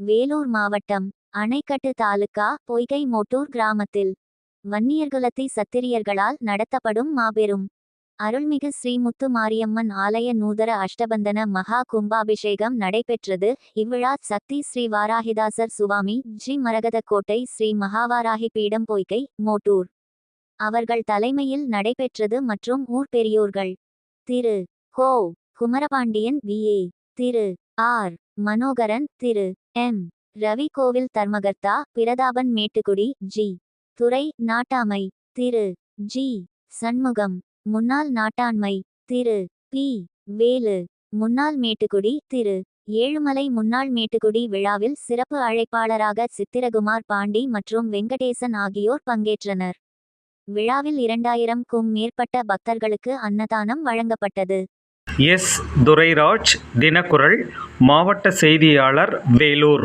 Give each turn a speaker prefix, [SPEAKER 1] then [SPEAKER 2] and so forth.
[SPEAKER 1] வேலூர் மாவட்டம் அணைக்கட்டு தாலுகா பொய்கை மோட்டூர் கிராமத்தில். வன்னியர்குலத்தை சத்திரியர்களால் நடத்தப்படும் மாபெரும். அருள்மிகு ஸ்ரீமுத்து மாரியம்மன் ஆலய நூதர அஷ்டபந்தன மகா கும்பாபிஷேகம் நடைபெற்றது. இவ்விழா சக்தி ஸ்ரீ வாராகிதாசர் சுவாமி ஜி. மரகதக்கோட்டை ஸ்ரீ மகாவாராகி பீடம் பொய்கை மோட்டூர். அவர்கள் தலைமையில் நடைபெற்றது மற்றும் ஊர் பெரியோர்கள். திரு. ஹோ குமரபாண்டியன் விஏ திரு. ஆர். மனோகரன் திரு. எம். ரவி கோவில் தர்மகர்த்தா பிரதாபன் மேட்டுக்குடி ஜி. துறை நாட்டாமை திரு. ஜி. சண்முகம். முன்னாள் நாட்டாண்மை திரு. பி. வேலு. முன்னாள் மேட்டுக்குடி திரு. ஏழுமலை முன்னாள் மேட்டுக்குடி விழாவில் சிறப்பு அழைப்பாளராக சித்திரகுமார் பாண்டி மற்றும் வெங்கடேசன் ஆகியோர் பங்கேற்றனர். விழாவில் இரண்டாயிரம்க்கும் மேற்பட்ட பக்தர்களுக்கு அன்னதானம் வழங்கப்பட்டது.
[SPEAKER 2] எஸ். துரைராஜ் தினக்குரல் மாவட்ட செய்தியாளர் வேலூர்.